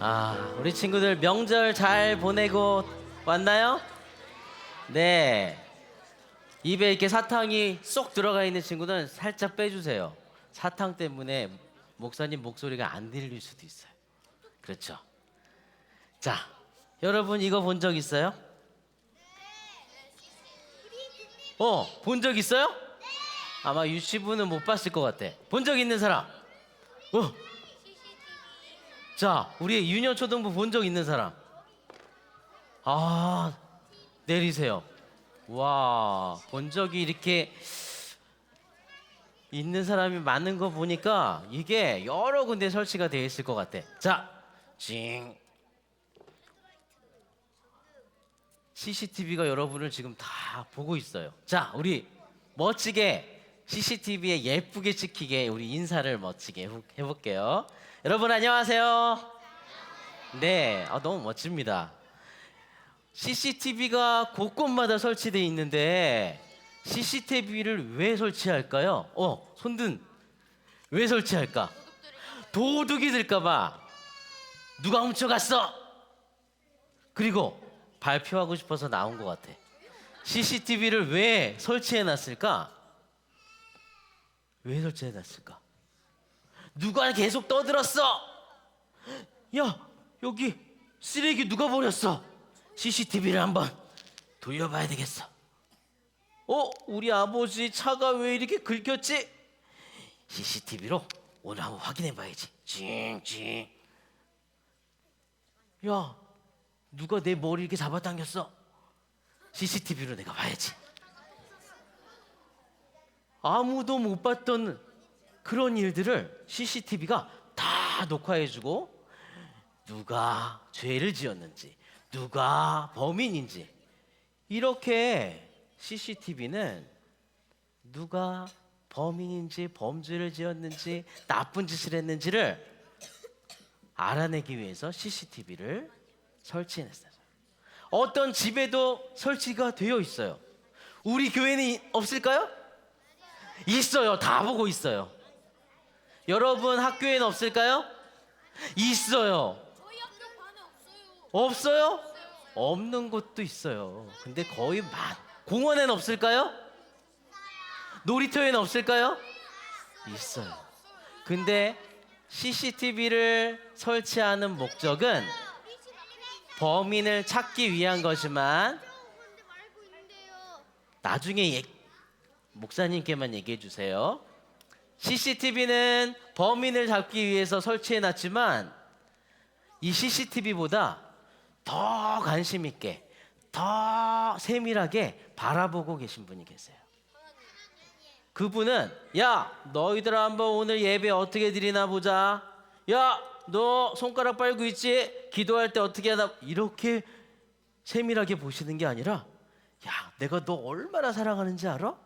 아, 우리 친구들 명절 잘 보내고 왔나요? 네. 입에 이렇게 사탕이 쏙 들어가 있는 친구는 살짝 빼주세요. 사탕 때문에 목사님 목소리가 안 들릴 수도 있어요. 그렇죠. 자, 여러분 이거 본 적 있어요? 어, 본 적 있어요? 아마 유치부는 못 봤을 것 같아. 본 적 있는 사람? 어. 자, 우리 유년 초등부 본 적 있는 사람? 아, 내리세요. 와, 본 적이 이렇게 있는 사람이 많은 거 보니까 이게 여러 군데 설치가 되어 있을 것 같아. 자, 징. CCTV가 여러분을 지금 다 보고 있어요. 자, 우리 멋지게 CCTV에 예쁘게 찍히게 우리 인사를 멋지게 해볼게요. 여러분 안녕하세요. 네, 아, 너무 멋집니다. CCTV가 곳곳마다 설치되어 있는데 CCTV를 왜 설치할까요? 어, 손든 왜 설치할까? 도둑이 들까봐 누가 훔쳐갔어? 그리고 발표하고 싶어서 나온 것 같아. CCTV를 왜 설치해놨을까? 왜 설치해놨을까? 누가 계속 떠들었어? 야, 여기 쓰레기 누가 버렸어? CCTV를 한번 돌려봐야 되겠어. 어, 우리 아버지 차가 왜 이렇게 긁혔지? CCTV로 오늘 한번 확인해봐야지. 징징. 야, 누가 내 머리 이렇게 잡아당겼어? CCTV로 내가 봐야지. 아무도 못 봤던 그런 일들을 CCTV가 다 녹화해주고 누가 죄를 지었는지 누가 범인인지 이렇게 CCTV는 누가 범인인지 범죄를 지었는지 나쁜 짓을 했는지를 알아내기 위해서 CCTV를 설치했어요. 어떤 집에도 설치가 되어 있어요. 우리 교회는 이- 없을까요? 있어요. 다 보고 있어요. 여러분 학교에는 없을까요? 있어요. 없어요. 없는 곳도 있어요. 근데 거의 많. 공원엔 없을까요? 놀이터에는 없을까요? 있어요. 근데 CCTV를 설치하는 목적은 범인을 찾기 위한 있는데요. 나중에 얘- 목사님께만 얘기해 주세요. CCTV는 범인을 잡기 위해서 설치해 놨지만 이 CCTV보다 더 관심 있게 더 세밀하게 바라보고 계신 분이 계세요. 그분은 야 너희들 한번 오늘 예배 어떻게 드리나 보자. 야 너 손가락 빨고 있지? 기도할 때 어떻게 하나 이렇게 세밀하게 보시는 게 아니라 야 내가 너 얼마나 사랑하는지 알아?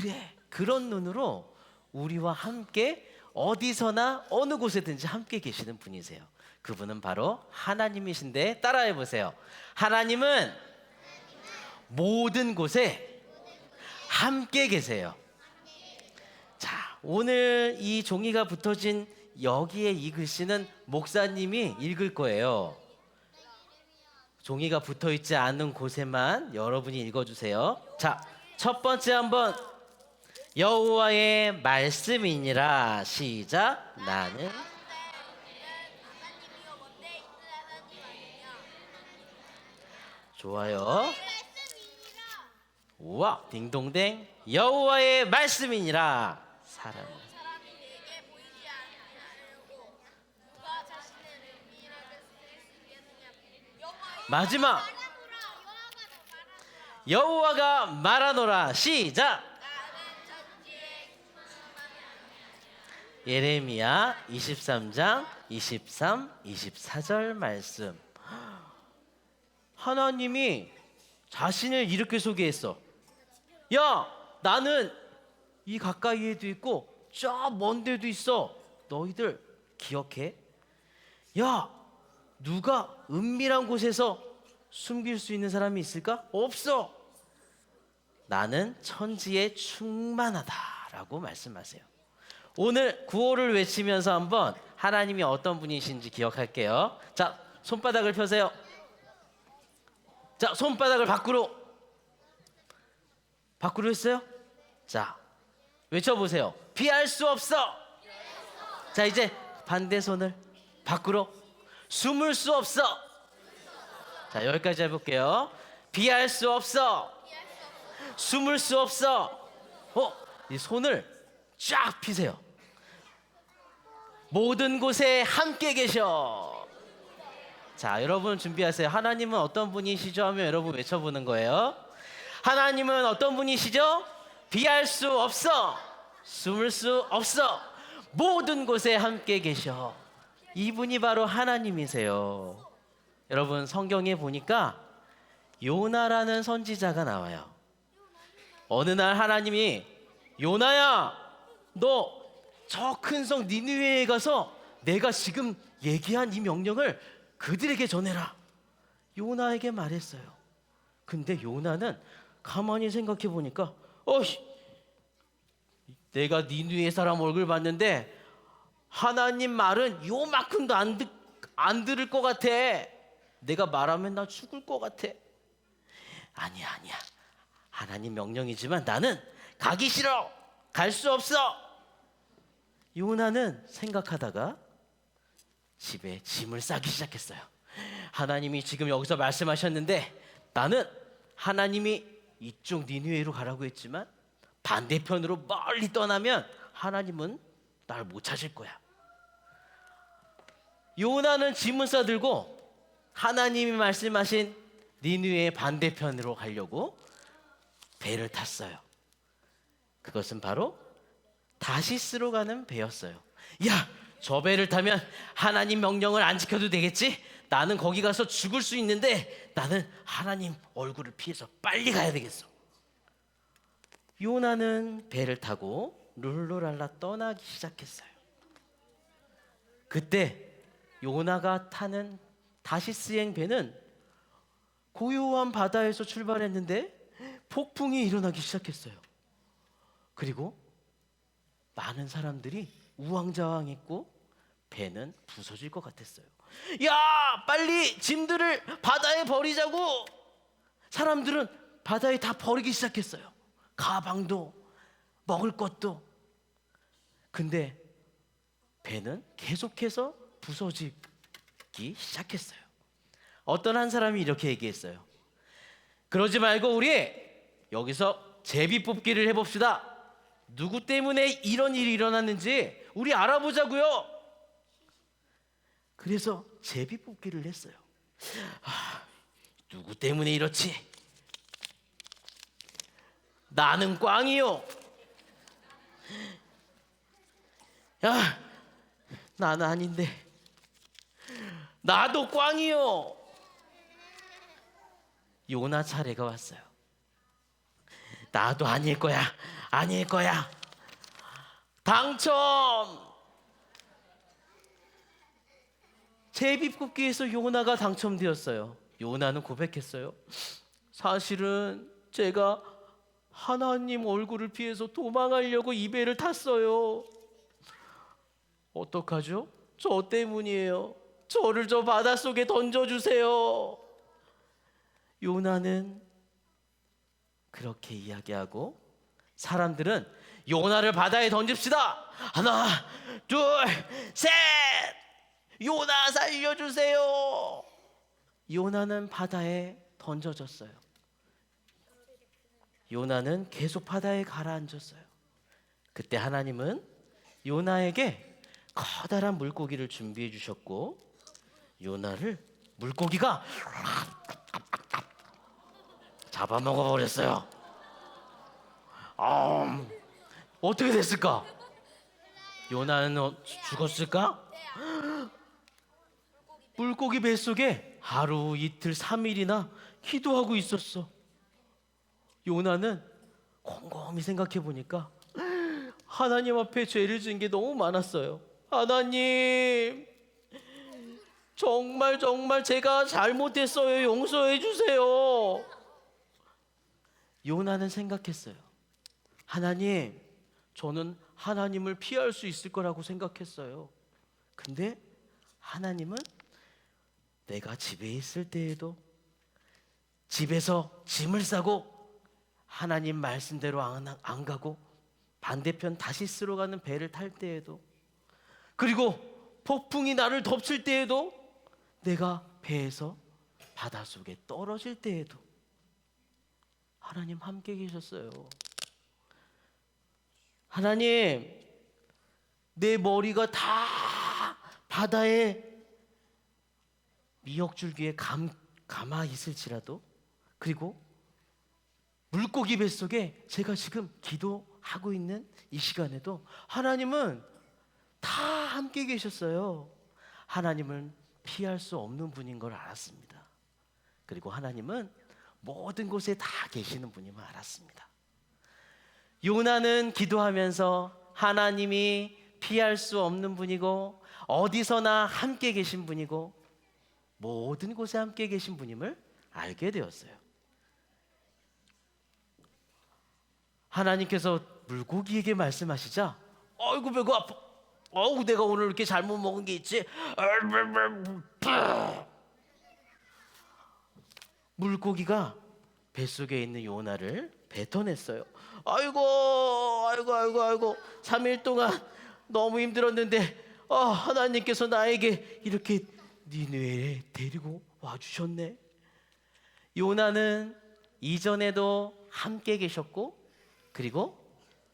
그래 그런 눈으로 우리와 함께 어디서나 어느 곳에든지 함께 계시는 분이세요. 그분은 바로 하나님이신데 따라해 보세요. 하나님은 모든 곳에 함께 계세요. 자, 오늘 이 종이가 붙어진 여기에 이 글씨는 목사님이 읽을 거예요. 종이가 붙어 있지 않은 곳에만 여러분이 읽어 주세요. 자, 첫 번째 한번 여호와의 말씀이니라. 시작. 나는 좋아요. 우와 딩동댕. 여호와의 말씀이니라. 사람 마지막. 여호와가 말하노라. 시작 예레미야 23장 23, 24절 말씀. 하나님이 자신을 이렇게 소개했어. 야, 나는 이 가까이에도 있고 저 먼 데도 있어. 너희들 기억해? 야, 누가 은밀한 곳에서 숨길 수 있는 사람이 있을까? 없어. 나는 천지에 충만하다라고 말씀하세요. 오늘 구호를 외치면서 한번 하나님이 어떤 분이신지 기억할게요. 자, 손바닥을 펴세요. 자, 손바닥을 밖으로. 밖으로 했어요? 자, 외쳐보세요. 피할 수 없어. 자, 이제 반대 손을 밖으로. 숨을 수 없어. 자, 여기까지 해볼게요. 피할 수 없어. 숨을 수 없어. 어, 이 손을 쫙 피세요. 모든 곳에 함께 계셔. 자, 여러분 준비하세요. 하나님은 어떤 분이시죠? 하면 여러분 외쳐보는 거예요. 하나님은 어떤 분이시죠? 비할 수 없어. 숨을 수 없어. 모든 곳에 함께 계셔. 이분이 바로 하나님이세요. 여러분 성경에 보니까 요나라는 선지자가 나와요. 어느 날 하나님이 요나야, 너 저 큰 성 니느웨에 가서 내가 지금 얘기한 이 명령을 그들에게 전해라. 요나에게 말했어요. 근데 요나는 가만히 생각해 보니까 어이 내가 니느웨 사람 얼굴 봤는데 하나님 말은 요만큼도 안, 듣, 안 들을 것 같아. 내가 말하면 나 죽을 것 같아. 아니야 아니야. 하나님 명령이지만 나는 가기 싫어. 갈 수 없어. 요나는 생각하다가 집에 짐을 싸기 시작했어요. 하나님이 지금 여기서 말씀하셨는데 나는 하나님이 이쪽 니누에로 가라고 했지만 반대편으로 멀리 떠나면 하나님은 날 못 찾을 거야. 요나는 짐을 싸들고 하나님이 말씀하신 니누의 반대편으로 가려고 배를 탔어요. 그것은 바로 다시스로 가는 배였어요. 야, 저 배를 타면 하나님 명령을 안 지켜도 되겠지? 나는 거기 가서 죽을 수 있는데 나는 하나님 얼굴을 피해서 빨리 가야 되겠어. 요나는 배를 타고 룰루랄라 떠나기 시작했어요. 그때 요나가 타는 다시스행 배는 고요한 바다에서 출발했는데 폭풍이 일어나기 시작했어요. 그리고 많은 사람들이 우왕좌왕했고 배는 부서질 것 같았어요. 야, 빨리 짐들을 바다에 버리자고. 사람들은 바다에 다 버리기 시작했어요. 가방도 먹을 것도. 근데 배는 계속해서 부서지기 시작했어요. 어떤 한 사람이 이렇게 얘기했어요. 그러지 말고 우리 여기서 제비 뽑기를 해봅시다. 누구 때문에 이런 일이 일어났는지 우리 알아보자고요. 그래서 제비 뽑기를 했어요. 아, 누구 때문에 이렇지? 나는 꽝이요. 야, 나는 아닌데. 나도 꽝이요. 요나 차례가 왔어요. 나도 아닐 거야. 아닐 거야. 당첨. 제비뽑기에서 요나가 당첨되었어요. 요나는 고백했어요. 사실은 제가 하나님 얼굴을 피해서 도망하려고 이 배를 탔어요. 어떡하죠? 저 때문이에요. 저를 저 바닷속에 던져주세요. 요나는 그렇게 이야기하고 사람들은 요나를 바다에 던집시다. 하나, 둘, 셋. 요나 살려주세요. 요나는 바다에 던져졌어요. 요나는 계속 바다에 가라앉았어요. 그때 하나님은 요나에게 커다란 물고기를 준비해 주셨고 요나를 물고기가 잡아먹어 버렸어요. 아, 어떻게 됐을까? 요나는 어, 죽었을까? 물고기 뱃속에 하루 이틀 삼일이나 기도하고 있었어. 요나는 곰곰이 생각해 보니까 하나님 앞에 죄를 지은 게 너무 많았어요. 하나님, 정말 정말 제가 잘못했어요. 용서해 주세요. 요나는 생각했어요. 하나님, 저는 하나님을 피할 수 있을 거라고 생각했어요. 근데 하나님은 내가 집에 있을 때에도 집에서 짐을 싸고 하나님 말씀대로 안, 안 가고 반대편 다시 쓰러 가는 배를 탈 때에도 그리고 폭풍이 나를 덮칠 때에도 내가 배에서 바닷속에 떨어질 때에도 하나님 함께 계셨어요. 하나님, 내 머리가 다 바다에 미역줄기에 감, 감아 있을지라도 그리고 물고기 뱃속에 제가 지금 기도하고 있는 이 시간에도 하나님은 다 함께 계셨어요. 하나님은 피할 수 없는 분인 걸 알았습니다. 그리고 하나님은 모든 곳에 다 계시는 분임을 알았습니다. 요나는 기도하면서 하나님이 피할 수 없는 분이고 어디서나 함께 계신 분이고 모든 곳에 함께 계신 분임을 알게 되었어요. 하나님께서 물고기에게 말씀하시자 어이구 배가 아파 어우 내가 오늘 이렇게 잘못 먹은 게 있지 물고기가 뱃속에 있는 요나를 뱉어냈어요. 아이고 아이고 아이고 아이고. 3일 동안 너무 힘들었는데 아, 하나님께서 나에게 이렇게 니네에 데리고 와 주셨네. 요나는 이전에도 함께 계셨고 그리고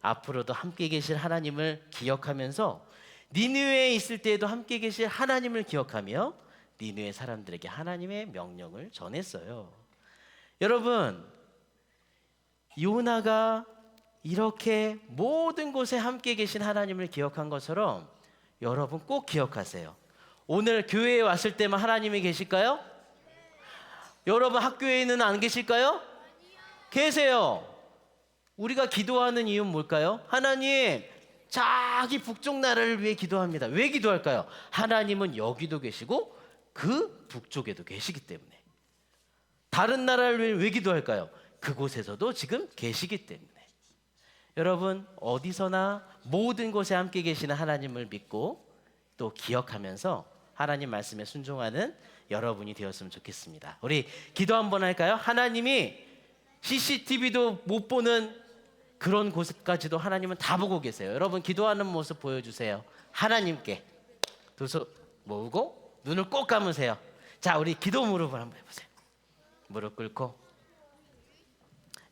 앞으로도 함께 계실 하나님을 기억하면서 니느웨에 있을 때에도 함께 계실 하나님을 기억하며 니느웨 사람들에게 하나님의 명령을 전했어요. 여러분, 요나가 이렇게 모든 곳에 함께 계신 하나님을 기억한 것처럼 여러분 꼭 기억하세요. 오늘 교회에 왔을 때만 하나님이 계실까요? 여러분 학교에는 안 계실까요? 계세요. 우리가 기도하는 이유는 뭘까요? 하나님, 자기 북쪽 나라를 위해 기도합니다. 왜 기도할까요? 하나님은 여기도 계시고 그 북쪽에도 계시기 때문에. 다른 나라를 왜 기도할까요? 그곳에서도 지금 계시기 때문에. 여러분, 어디서나 모든 곳에 함께 계시는 하나님을 믿고 또 기억하면서 하나님 말씀에 순종하는 여러분이 되었으면 좋겠습니다. 우리 기도 한번 할까요? 하나님이 CCTV도 못 보는 그런 곳까지도 하나님은 다 보고 계세요. 여러분 기도하는 모습 보여주세요. 하나님께 두 손 모으고 눈을 꼭 감으세요. 자, 우리 기도 무릎을 한번 해보세요. 무릎 꿇고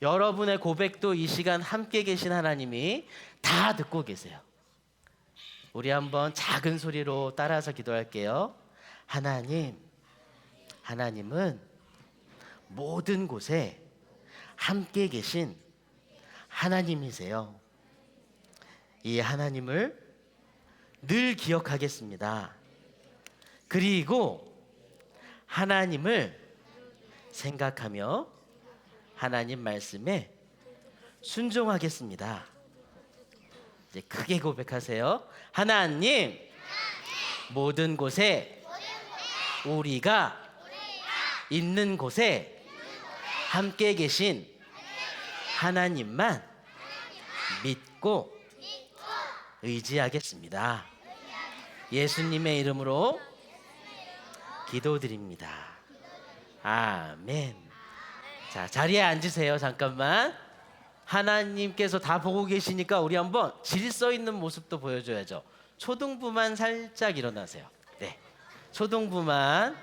여러분의 고백도 이 시간 함께 계신 하나님이 다 듣고 계세요. 우리 한번 작은 소리로 따라서 기도할게요. 하나님, 하나님은 모든 곳에 함께 계신 하나님이세요. 이 하나님을 늘 기억하겠습니다. 그리고 하나님을 생각하며 하나님 말씀에 순종하겠습니다. 이제 크게 고백하세요. 하나님, 모든 곳에 우리가 있는 곳에 함께 계신 하나님만 믿고 의지하겠습니다. 예수님의 이름으로 기도드립니다. 아멘. 자, 자리에 앉으세요. 잠깐만. 하나님께서 다 보고 계시니까 우리 한번 질서 있는 모습도 보여줘야죠. 초등부만 살짝 일어나세요. 네. 초등부만